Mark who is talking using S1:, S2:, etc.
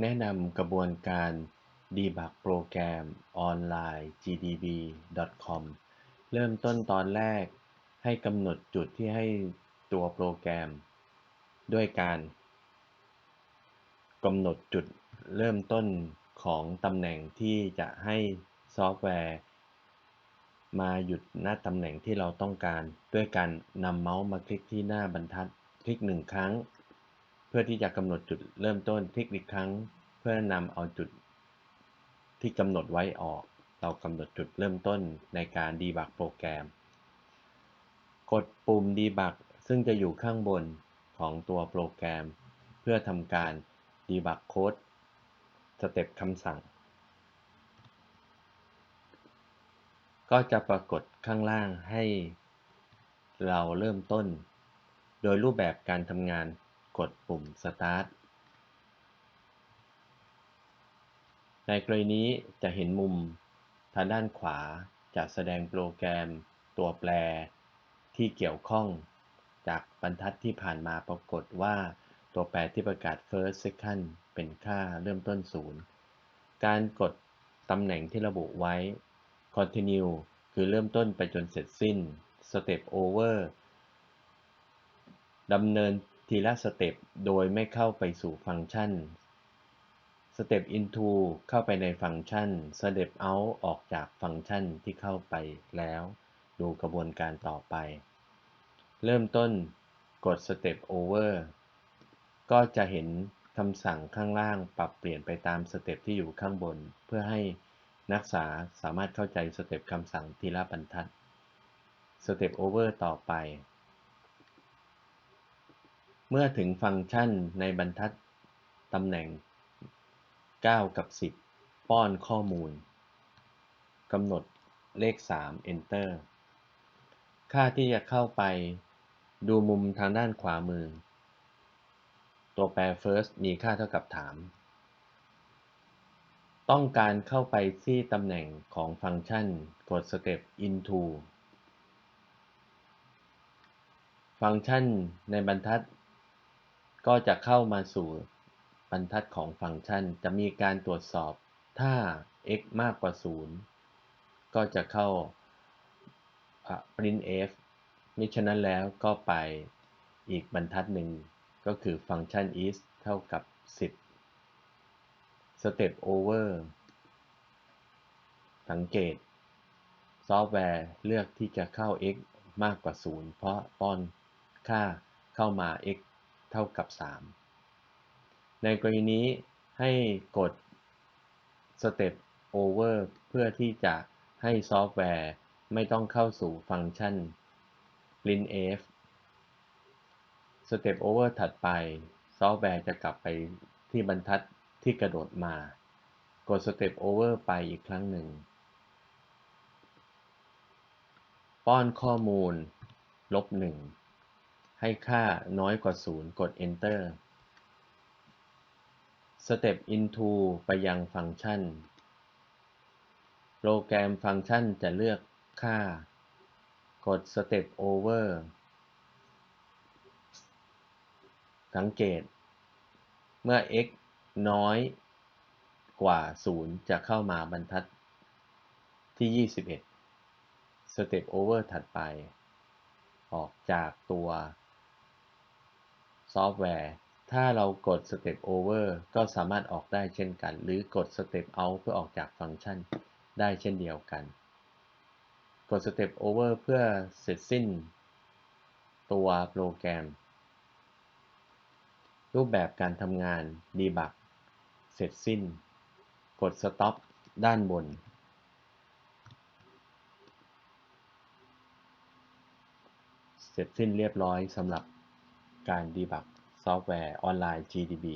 S1: แนะนำกระบวนการ Debug โปรแกรมออนไลน์ gdb.com เริ่มต้นตอนแรก ให้กำหนดจุดที่ให้ตัวโปรแกรม ด้วยการกำหนดจุดเริ่มต้นของตำแหน่งที่จะให้ซอฟต์แวร์ มาหยุดหน้าตำแหน่งที่เราต้องการ ด้วยการนำเมาส์มาคลิกที่หน้าบรรทัด คลิกหนึ่งครั้ง เพื่อที่จะกำหนดจุดเริ่มต้นคลิกอีกครั้ง เพื่อนำเอาจุดที่กำหนดไว้ออก เรากำหนดจุดเริ่มต้นในการดีบักโปรแกรม กดปุ่มดีบักซึ่งจะอยู่ข้างบนของตัวโปรแกรม เพื่อทำการดีบักโค้ดสเต็ปคำสั่ง ก็จะปรากฏข้างล่างให้เราเริ่มต้น โดยรูปแบบการทำงาน กดปุ่ม Start ในกรณีนี้จะเห็นมุมทางด้านขวาจะแสดงโปรแกรมตัวแปรที่เกี่ยวข้อง จากบรรทัดที่ผ่านมาปรากฏว่าตัวแปรที่ประกาศ first second เป็นค่าเริ่มต้นศูนย์การกดตำแหน่งที่ระบุไว้ continue คือเริ่มต้นไปจนเสร็จสิ้น step over ดำเนิน ทีละสเต็ปโดยไม่เข้าไปสู่ฟังก์ชัน step into เข้าไปในฟังก์ชัน step out ออกจากฟังก์ชันที่เข้าไปแล้ว ดูกระบวนการต่อไป เริ่มต้นกด step over ก็จะเห็นคำสั่งข้างล่างปรับเปลี่ยนไปตามสเต็ปที่อยู่ข้างบน เพื่อให้นักศึกษาสามารถเข้าใจสเต็ปคำสั่งทีละบรรทัด Step Over ต่อไป เมื่อถึงฟังก์ชันในบรรทัดตำแหน่ง 9 กับ 10 ป้อนข้อมูลกำหนดเลข 3 Enter ค่าที่จะเข้าไปดูมุมทางด้านขวามือ ตัวแปร first มีค่าเท่ากับถาม ต้องการเข้าไปที่ตำแหน่งของฟังก์ชันกด step into ฟังก์ชันในบรรทัด ก็จะเข้ามาสู่บรรทัดของฟังก์ชัน จะมีการตรวจสอบถ้า x มากกว่า 0 ก็จะเข้า printf มิฉะนั้นแล้วก็ไปอีกบรรทัดหนึ่งก็คือฟังก์ชัน is เท่ากับ 10 step over สังเกต ซอฟต์แวร์เลือกที่จะเข้า x มากกว่า 0 เพราะป้อนค่าเข้ามา x เท่ากับ 3 ในกรณีนี้ให้กด step over เพื่อที่จะให้ซอฟต์แวร์ไม่ต้องเข้าสู่ฟังก์ชัน printf Step Over ถัดไป ซอฟต์แวร์จะกลับไปที่บรรทัดที่กระโดดมา กด Step Over ไปอีกครั้งหนึ่ง ป้อนข้อมูล ลบหนึ่ง ให้ค่าน้อยกว่า 0 กด Enter Step into ไปยังฟังก์ชัน โปรแกรมฟังก์ชันจะเลือกค่า กด Step Over สังเกต เมื่อ x น้อยกว่า 0 จะเข้ามาบรรทัดที่ 21 Step Over ถัดไป ออกจากตัว ซอฟต์แวร์ ถ้าเรากด Step Over ก็สามารถออกได้เช่นกัน หรือกด Step Out เพื่อออกจากฟังก์ชันได้เช่นเดียวกัน กด Step Over เพื่อเสร็จสิ้นตัวโปรแกรม รูปแบบการทำงาน Debug เสร็จสิ้น กด Stop ด้านบนเสร็จสิ้นเรียบร้อยสำหรับ การดีบักซอฟต์แวร์ออนไลน์ GDB